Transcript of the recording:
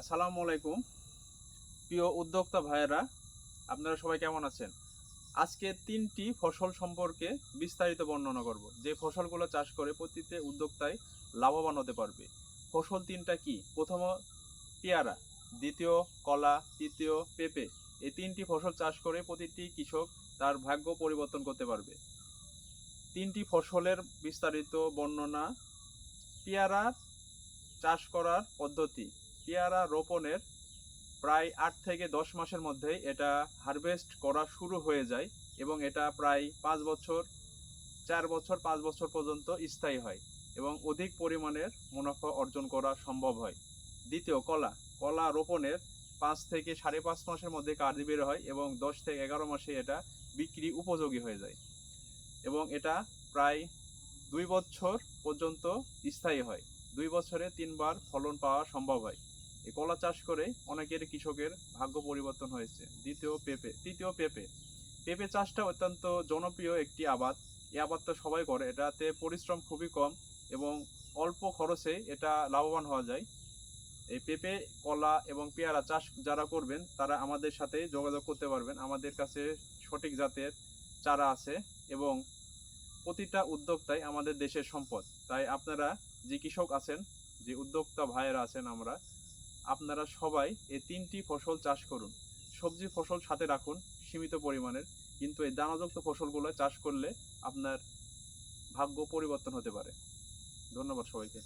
আসসালামু আলাইকুম। প্রিয় উদ্যোক্তা ভাইয়েরা, আপনারা সবাই কেমন আছেন? আজকে তিনটি ফসল সম্পর্কে বিস্তারিত বর্ণনা করব। যে ফসলগুলো চাষ করে প্রতিটি উদ্যোক্তায় লাভবান হতে পারবে। ফসল তিনটা কি? প্রথম পেয়ারা, দ্বিতীয় কলা, তৃতীয় পেঁপে। এই তিনটি ফসল চাষ করে প্রতিটি কৃষক তার ভাগ্য পরিবর্তন করতে পারবে। তিনটি ফসলের বিস্তারিত বর্ণনা, পেয়ারা চাষ করার পদ্ধতি। পেয়ারা রোপণের প্রায় আট থেকে দশ মাসের মধ্যে এটা হারভেস্ট করা শুরু হয়ে যায় এবং এটা প্রায় পাঁচ বছর, চার বছর, পাঁচ বছর পর্যন্ত স্থায়ী হয় এবং অধিক পরিমাণের মুনাফা অর্জন করা সম্ভব হয়। দ্বিতীয়, কলা। কলা রোপণের পাঁচ থেকে সাড়ে পাঁচ মাসের মধ্যে কার্য বের হয় এবং দশ থেকে এগারো মাসে এটা বিক্রি উপযোগী হয়ে যায় এবং এটা প্রায় দুই বছর পর্যন্ত স্থায়ী হয়। দুই বছরে তিনবার ফলন পাওয়া সম্ভব হয়। এই কলা চাষ করে অনেকের কৃষকের ভাগ্য পরিবর্তন হয়েছে। দ্বিতীয় পেঁপে, তৃতীয় পেঁপে। পেঁপে চাষটা অত্যন্ত জনপ্রিয় একটি আবাদ। এই আবাদটা সবাই করে। এটাতে পরিশ্রম খুবই কম এবং অল্প খরচে এটা লাভবান হওয়া যায়। এই পেঁপে, কলা এবং পেয়ারা চাষ যারা করবেন, তারা আমাদের সাথে যোগাযোগ করতে পারবেন। আমাদের কাছে সঠিক জাতের চারা আছে এবং প্রতিটা উদ্যোক্তাই আমাদের দেশের সম্পদ। তাই আপনারা যে কৃষক আছেন, যে উদ্যোক্তা ভাইয়েরা আছেন আমরা আপনারা সবাই এই তিনটি ফসল চাষ করুন। সবজি ফসল সাথে রাখুন সীমিত পরিমাণের, কিন্তু এই দানাযুক্ত ফসলগুলো চাষ করলে আপনার ভাগ্য পরিবর্তন হতে পারে। ধন্যবাদ সবাইকে।